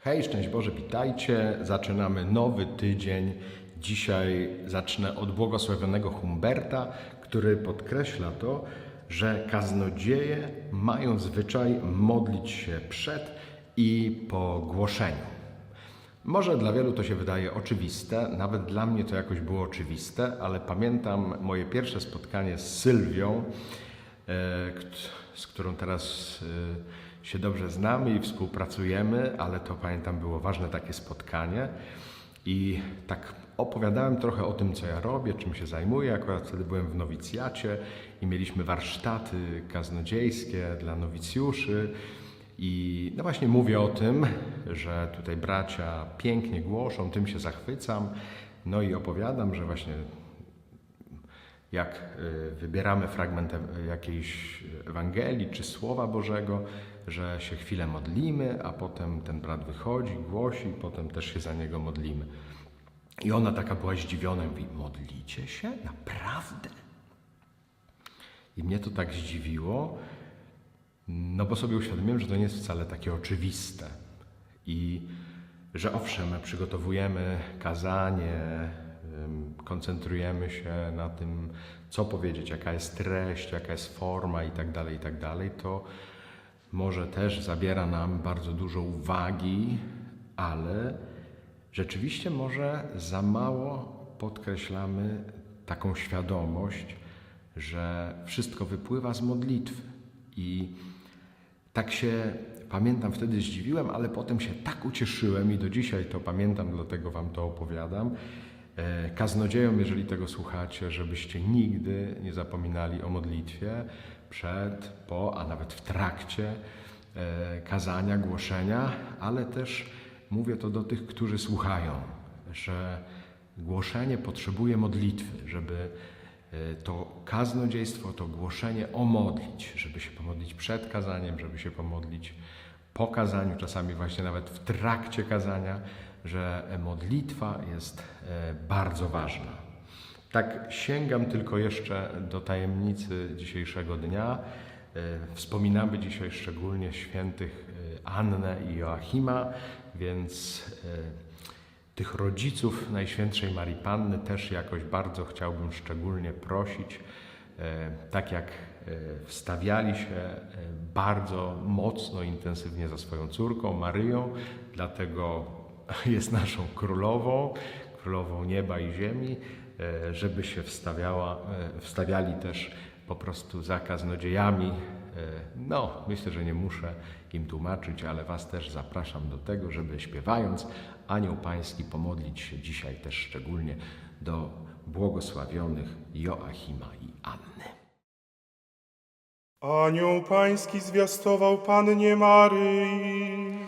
Hej, szczęść Boże, witajcie. Zaczynamy nowy tydzień. Dzisiaj zacznę od błogosławionego Humberta, który podkreśla to, że kaznodzieje mają zwyczaj modlić się przed i po głoszeniu. Może dla wielu to się wydaje oczywiste, nawet dla mnie to jakoś było oczywiste, ale pamiętam moje pierwsze spotkanie z Sylwią, e, z którą teraz e, się dobrze znamy i współpracujemy, ale to pamiętam było ważne takie spotkanie i tak opowiadałem trochę o tym, co ja robię, czym się zajmuję. Akurat wtedy byłem w nowicjacie i mieliśmy warsztaty kaznodziejskie dla nowicjuszy. I no właśnie mówię o tym, że tutaj bracia pięknie głoszą, tym się zachwycam. No i opowiadam, że właśnie jak y, wybieramy fragment jakiejś Ewangelii czy Słowa Bożego, że się chwilę modlimy, a potem ten brat wychodzi, głosi, potem też się za niego modlimy. I ona taka była zdziwiona, mówi, modlicie się? Naprawdę? I mnie to tak zdziwiło, no bo sobie uświadomiłem, że to nie jest wcale takie oczywiste. I że owszem, my przygotowujemy kazanie, koncentrujemy się na tym, co powiedzieć, jaka jest treść, jaka jest forma i tak dalej, i tak dalej, to może też zabiera nam bardzo dużo uwagi, ale rzeczywiście może za mało podkreślamy taką świadomość, że wszystko wypływa z modlitwy. I tak się pamiętam, wtedy zdziwiłem, ale potem się tak ucieszyłem i do dzisiaj to pamiętam, dlatego Wam to opowiadam. E, Kaznodziejom, jeżeli tego słuchacie, żebyście nigdy nie zapominali o modlitwie przed, po, a nawet w trakcie e, kazania, głoszenia, ale też mówię to do tych, którzy słuchają, że głoszenie potrzebuje modlitwy, żeby e, to kaznodziejstwo, to głoszenie omodlić, żeby się pomodlić przed kazaniem, żeby się pomodlić po kazaniu, czasami właśnie nawet w trakcie kazania, że modlitwa jest e, bardzo ważna. Tak sięgam tylko jeszcze do tajemnicy dzisiejszego dnia. E, Wspominamy dzisiaj szczególnie świętych e, Annę i Joachima, więc tych rodziców Najświętszej Marii Panny też jakoś bardzo chciałbym szczególnie prosić, tak jak wstawiali się bardzo mocno, intensywnie za swoją córką Maryją, dlatego jest naszą królową, królową nieba i ziemi, e, żeby się wstawiała, e, wstawiali też po prostu za kaznodziejami. E, No, myślę, że nie muszę im tłumaczyć, ale Was też zapraszam do tego, żeby śpiewając Anioł Pański pomodlić się dzisiaj też szczególnie do błogosławionych Joachima i Anny. Anioł pański zwiastował Pannie Maryi.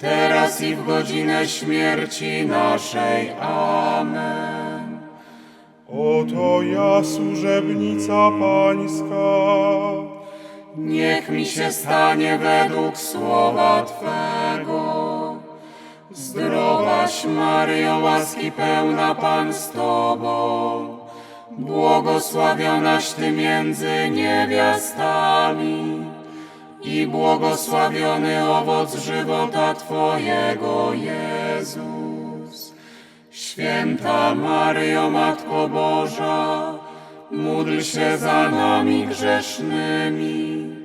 teraz i w godzinę śmierci naszej. Amen. Oto ja, służebnica pańska. Niech mi się stanie według słowa Twego. Zdrowaś Maryjo, łaski pełna Pan z Tobą, błogosławionaś Ty między niewiastami i błogosławiony owoc żywota Twojego, Jezus. Święta Maryjo, Matko Boża, módl się za nami grzesznymi,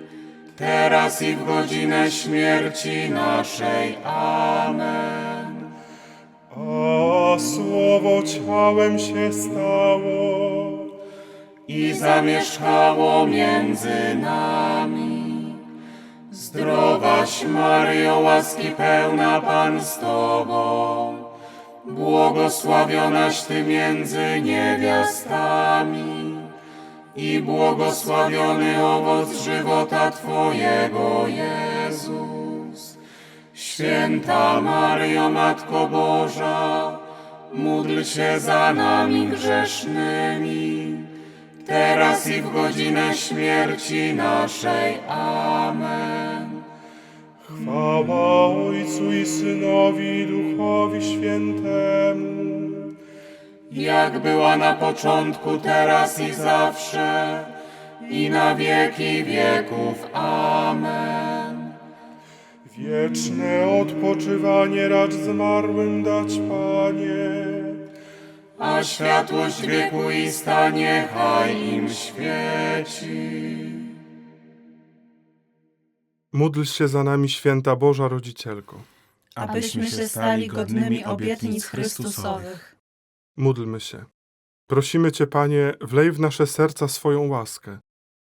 teraz i w godzinę śmierci naszej. Amen. A słowo ciałem się stało. I zamieszkało między nami. Zdrowaś Maryjo, łaski pełna Pan z Tobą, błogosławionaś Ty między niewiastami i błogosławiony owoc żywota Twojego, Jezus. Święta Maryjo, Matko Boża, módl się za nami grzesznymi, teraz i w godzinę śmierci naszej. Amen. Chwała Ojcu i Synowi i Duchowi Świętemu. jak była na początku, teraz i zawsze, i na wieki wieków. Amen. Wieczne odpoczywanie racz zmarłym dać, Panie. A światłość wiekuista niechaj im świeci. Módl się za nami, święta Boża Rodzicielko. abyśmy się stali godnymi obietnic Chrystusowych. Módlmy się. Prosimy Cię, Panie, wlej w nasze serca swoją łaskę,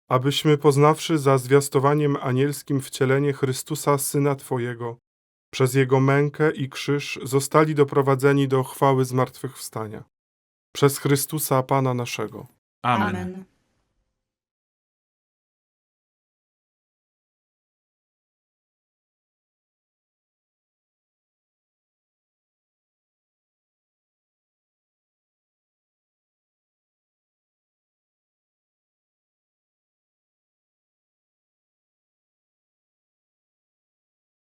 abyśmy poznawszy za zwiastowaniem anielskim wcielenie Chrystusa, Syna Twojego, przez Jego mękę i krzyż zostali doprowadzeni do chwały zmartwychwstania. Przez Chrystusa, Pana naszego. Amen.